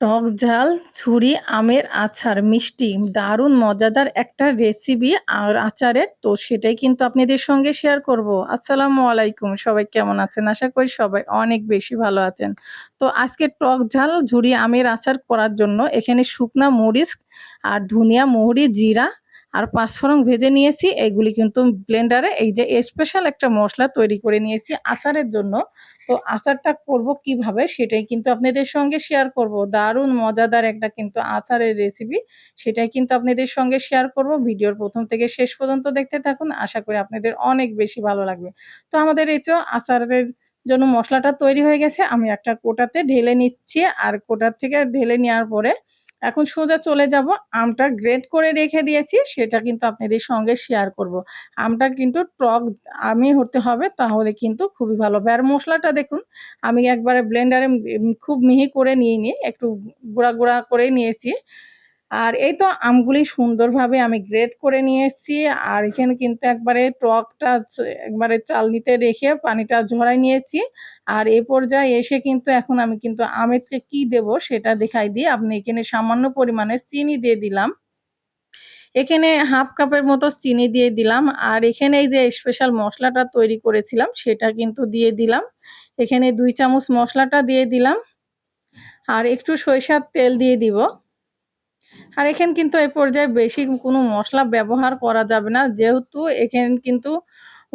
টক ঝাল, ছুরি, আমের আচার, মিষ্টি, দারুণ মজাদার একটা রেসিপি আর আচারের তো সেটাই কিন্তু আপনাদের সঙ্গে শেয়ার করব। আসসালামু আলাইকুম, সবাই কেমন আছেন? আশা করি সবাই অনেক বেশি ভালো আছেন। তো আজকে টক ঝাল ঝুরি আমের আচার করার জন্য এখানে শুকনা মরিচ আর ধনিয়া মহুরি জিরা আর পাঁচফোড়ন ভেজে নিয়েছি এগুলি কিন্তু ব্লেন্ডারে এই যে স্পেশাল একটা মশলা তৈরি করে নিয়েছি আচারের জন্য। তো আচারটা করব কীভাবে সেটাই কিন্তু আপনাদের সঙ্গে শেয়ার করব। দারুণ মজাদার একটা কিন্তু আচারের রেসিপি সেটাই কিন্তু আপনাদের সঙ্গে শেয়ার করব। ভিডিওর প্রথম থেকে শেষ পর্যন্ত দেখতে থাকুন, আশা করি আপনাদের অনেক বেশি ভালো লাগবে। তো আমাদের এই তো আচারের জন্য মশলাটা তৈরি হয়ে গেছে, আমি একটা কোটাতে ঢেলে নিচ্ছি। আর কোটার থেকে ঢেলে নেওয়ার পরে এখন সোজা চলে যাব। আমটা গ্রেড করে রেখে দিয়েছি, সেটা কিন্তু আপনাদের সঙ্গে শেয়ার করব। আমটা কিন্তু টক আমি হতে হবে, তাহলে কিন্তু খুবই ভালো। হবে আর মশলাটা দেখুন, আমি একবারে ব্লেন্ডারে খুব মিহি করে নিয়ে নিয়ে একটু গুঁড়া গুঁড়া করে নিয়েছি। আর এই তো আমগুলি সুন্দরভাবে আমি গ্রেট করে নিয়ে এসেছি। আর এখানে কিন্তু একবারে টকটা একবারে চালনিতে রেখে পানিটা ঝরাই নিয়েছি আর এ পর্যায়ে এসে কিন্তু এখন আমি কিন্তু আমের চেয়ে কী দেবো সেটা দেখাই দিই। আপনি এখানে সামান্য পরিমাণে চিনি দিয়ে দিলাম। এখানে হাফ কাপের মতো চিনি দিয়ে দিলাম। আর এখানে এই যে স্পেশাল মশলাটা তৈরি করেছিলাম সেটা কিন্তু দিয়ে দিলাম। এখানে দুই চামচ মশলাটা দিয়ে দিলাম। আর একটু সরিষার তেল দিয়ে দিব। আর এখানে কিন্তু এই পর্যায়ে বেশি কোনো মশলা ব্যবহার করা যাবে না। যেহেতু এখানে কিন্তু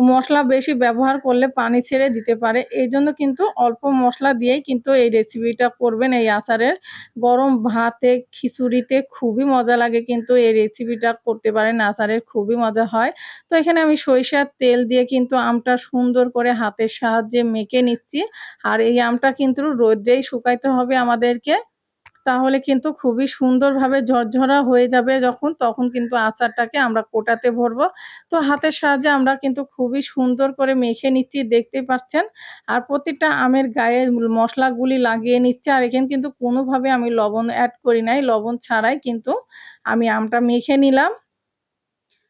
মশলা বেশি ব্যবহার করলে পানি ছেড়ে দিতে পারে। এই জন্য কিন্তু অল্প মশলা দিয়েই কিন্তু এই রেসিপিটা করবেন। এই আচারের গরম ভাতে, খিচুড়িতে খুবই মজা লাগে কিন্তু এই রেসিপিটা করতে পারেন। আচারের খুবই মজা হয়। তো এখানে আমি সরিষার তেল দিয়ে কিন্তু আমটা সুন্দর করে হাতের সাহায্যে মেখে নিচ্ছি। আর এই আমটা কিন্তু রোদ্রেই শুকাইতে হবে আমাদেরকে। তাহলে কিন্তু খুবই সুন্দরভাবে ঝরঝরা হয়ে যাবে যখন, তখন কিন্তু আচারটাকে আমরা কোটাতে ভরবো। তো হাতের সাহায্যে আমরা কিন্তু খুবই সুন্দর করে মেখে নিচ্ছি, দেখতে পাচ্ছেন? আর প্রতিটা আমের গায়ে মশলাগুলি লাগিয়ে নিচ্ছে, আর এখানে কিন্তু কোনোভাবে আমি লবণ অ্যাড করি নাই। লবণ ছাড়াই কিন্তু আমি আমটা মেখে নিলাম।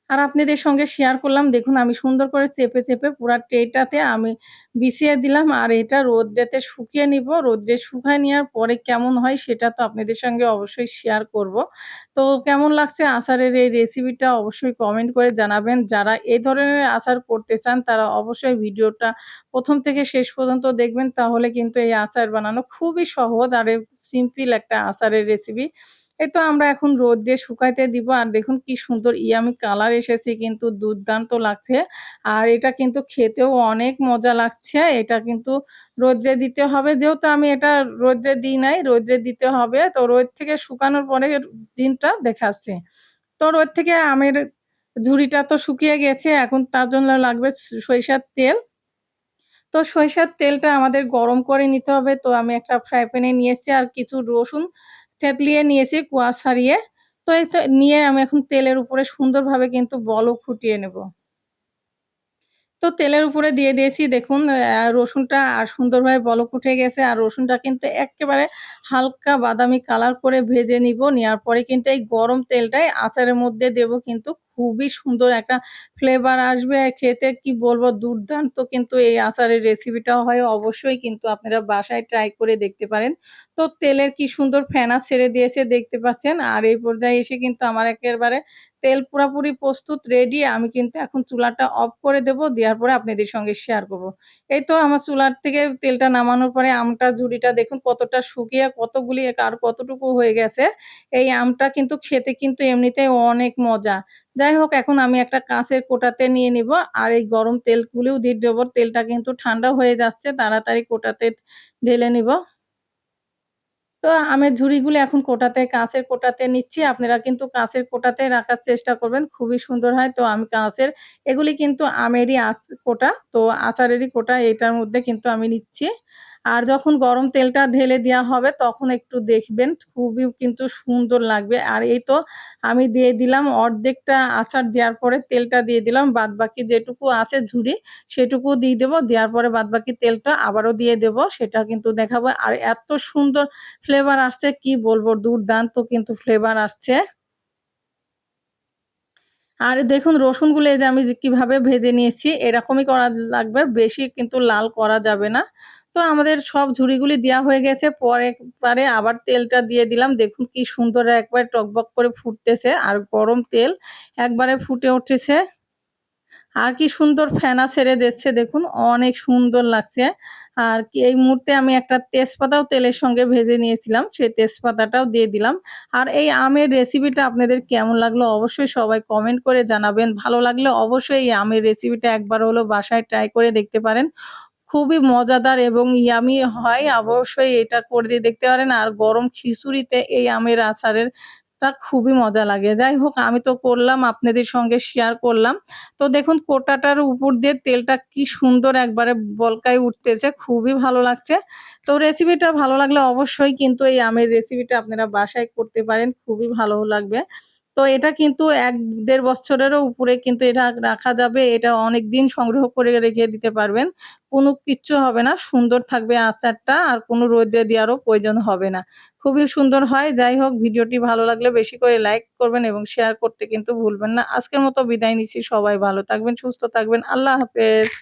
আর আপনাদের সঙ্গে শেয়ার করলাম। দেখুন, আমি সুন্দর করে চেপে চেপে পুরা ট্রেটাতে আমি বিছিয়ে দিলাম আর এটা রোদ্রেতে শুকিয়ে নিব। রোদ্রে শুকায় নেওয়ার পরে কেমন হয় সেটা তো আপনাদের সঙ্গে অবশ্যই শেয়ার করব। তো কেমন লাগছে আচারের এই রেসিপিটা অবশ্যই কমেন্ট করে জানাবেন। যারা এই ধরনের আচার করতে চান, তারা অবশ্যই ভিডিওটা প্রথম থেকে শেষ পর্যন্ত দেখবেন। তাহলে কিন্তু এই আচার বানানো খুবই সহজ আর সিম্পল একটা আচারের রেসিপি এই তো আমরা এখন রোদ্রে শুকাইতে দিব। আর দেখুন কি সুন্দর ইয়ামি কালার এসেছে, কিন্তু দুর্দান্ত লাগছে। আর এটা কিন্তু খেতেও অনেক মজা লাগছে। এটা কিন্তু রোদ্রে দিতে হবে। যেহেতু আমি এটা রোদ্রে দিই নাই, রোদ্রে দিতে হবে। তো রোদ থেকে শুকানোর পরে দিনটা দেখাচ্ছে। তো রোদ থেকে আমের ঝুড়িটা তো শুকিয়ে গেছে। এখন তার জন্য লাগবে সরিষার তেল। তো সরিষার তেলটা আমাদের গরম করে নিতে হবে। তো আমি একটা ফ্রাই প্যানে নিয়েছি আর কিছু রসুন থেতলিয়ে নিয়েছি, কুয়া ছাড়িয়ে। তো এই নিয়ে আমি এখন তেলের উপরে সুন্দরভাবে কিন্তু বলক ফুটিয়ে নেব। তো তেলের উপরে দিয়ে দিয়েছি, দেখুন রসুনটা আর সুন্দরভাবে বলক উঠে গেছে। আর রসুনটা কিন্তু একেবারে হালকা বাদামি কালার করে ভেজে নিব। নেওয়ার পরে কিন্তু এই গরম তেলটাই আচারের মধ্যে দেব কিন্তু খুবই সুন্দর একটা ফ্লেভার আসবে। খেতে কি বলব, দুর্দান্ত কিন্তু এই আচারের রেসিপিটা হয়। অবশ্যই কিন্তু আপনারা বাসায় ট্রাই করে দেখতে পারেন। তো তেলের কি সুন্দর ফেনা ছেড়ে দিয়েছে দেখতে পাচ্ছেন? আর এই পর্যায়ে এসে কিন্তু আমার একেবারে তেল পুরাপুরি প্রস্তুত রেডি আমি কিন্তু এখন চুলাটা অফ করে দেব, দেওয়ার পরে আপনাদের সঙ্গে শেয়ার করব। এই তো আমার চুলার থেকে তেলটা নামানোর পরে আমটা, ঝুড়িটা দেখুন কতটা শুকিয়ে, কতগুলি আর কতটুকু হয়ে গেছে। এই আমটা কিন্তু খেতে কিন্তু এমনিতেই অনেক মজা। যাই হোক, এখন আমি একটা কাঁচের কোটাতে নিয়ে নিব। আর এই গরম তেলগুলিও দিয়ে দেবো। তেলটা কিন্তু ঠান্ডা হয়ে যাচ্ছে, তাড়াতাড়ি কোটাতে ঢেলে নিব। তো আমের ঝুড়িগুলো এখন কোটাতে, কাঁচের কোটাতে নিচ্ছি। আপনারা কিন্তু কাঁচের কোটাতে রাখার চেষ্টা করবেন। খুবই সুন্দর হয়। তো আমি কাঁচের, এগুলি কিন্তু আমেরই কোটা। তো আচারেরই কোটা, এটার মধ্যে কিন্তু আমি নিচ্ছি। আর যখন গরম তেলটা ঢেলে দেওয়া হবে, তখন একটু দেখবেন খুবই কিন্তু সুন্দর লাগবে। আর এই তো আমি দিয়ে দিলাম অর্ধেকটা আচার, দেওয়ার পরে তেলটা দিয়ে দিলাম। বাদ বাকি যেটুকু আছে ঝুড়ি সেটুকু দিয়ে দেবো। দেওয়ার পরে বাদ বাকি তেলটা আবারও দিয়ে দেব। সেটা কিন্তু দেখাবো। আর এত সুন্দর ফ্লেভার আসছে, কি বলব, দুর্দান্ত কিন্তু ফ্লেভার আসছে। আর দেখুন, রসুনগুলো এই যে আমি কীভাবে ভেজে নিয়েছি, এরকমই করা লাগবে। বেশি কিন্তু লাল করা যাবে না। তো আমাদের সব ঝুড়িগুলি দেওয়া হয়ে গেছে। পরে পারে আবার তেলটা দিয়ে দিলাম। দেখুন কি সুন্দর একবার টকবক করে ফুটতেছে আর গরম তেল একবারে ফুটে উঠেছে। আর কি সুন্দর ফেনা ছেড়ে দিচ্ছে দেখুন, অনেক সুন্দর লাগছে। আর কি এই মুহূর্তে আমি একটা তেজপাতাও তেলের সঙ্গে ভেজে নিয়েছিলাম, সেই তেজপাতাটাও দিয়ে দিলাম। আর এই আমের রেসিপিটা আপনাদের কেমন লাগল অবশ্যই সবাই কমেন্ট করে জানাবেন। ভালো লাগলে অবশ্যই এই আমের রেসিপিটা একবার হলো বাসায় ট্রাই করে দেখতে পারেন। খুবই মজাদার এবং ইয়ামি হয়। অবশ্যই এটা করে দিয়ে দেখতে পারেন। আর গরম খিচুড়িতে এই আমের আচারের টা খুবই মজা লাগে। যাই হোক আমি তো করলাম আপনাদের সঙ্গে শেয়ার করলাম। তো দেখুন কোটাটার উপর দিয়ে তেলটা কি সুন্দর একবারে বলকায় উঠতেছে খুবই ভালো লাগছে। তো রেসিপিটা ভালো লাগলে অবশ্যই কিন্তু এই আমের রেসিপিটা আপনারা বাসায় করতে পারেন খুবই ভালো লাগবে। তো এটা কিন্তু এক দেড় বছরেরও উপরে কিন্তু এটা রাখা যাবে, এটা অনেক দিন সংগ্রহ করে রেখে দিতে পারবেন। কোনো কিচ্ছু হবে না, সুন্দর থাকবে আচারটা আর কোনো রোদে দেওয়ারও প্রয়োজন হবে না। খুবই সুন্দর হয়, যাই হোক ভিডিওটি ভালো লাগলে বেশি করে লাইক করবেন এবং শেয়ার করতে কিন্তু ভুলবেন না। আজকের মতো বিদায় নিচ্ছি, সবাই ভালো থাকবেন, সুস্থ থাকবেন, আল্লাহ হাফেজ।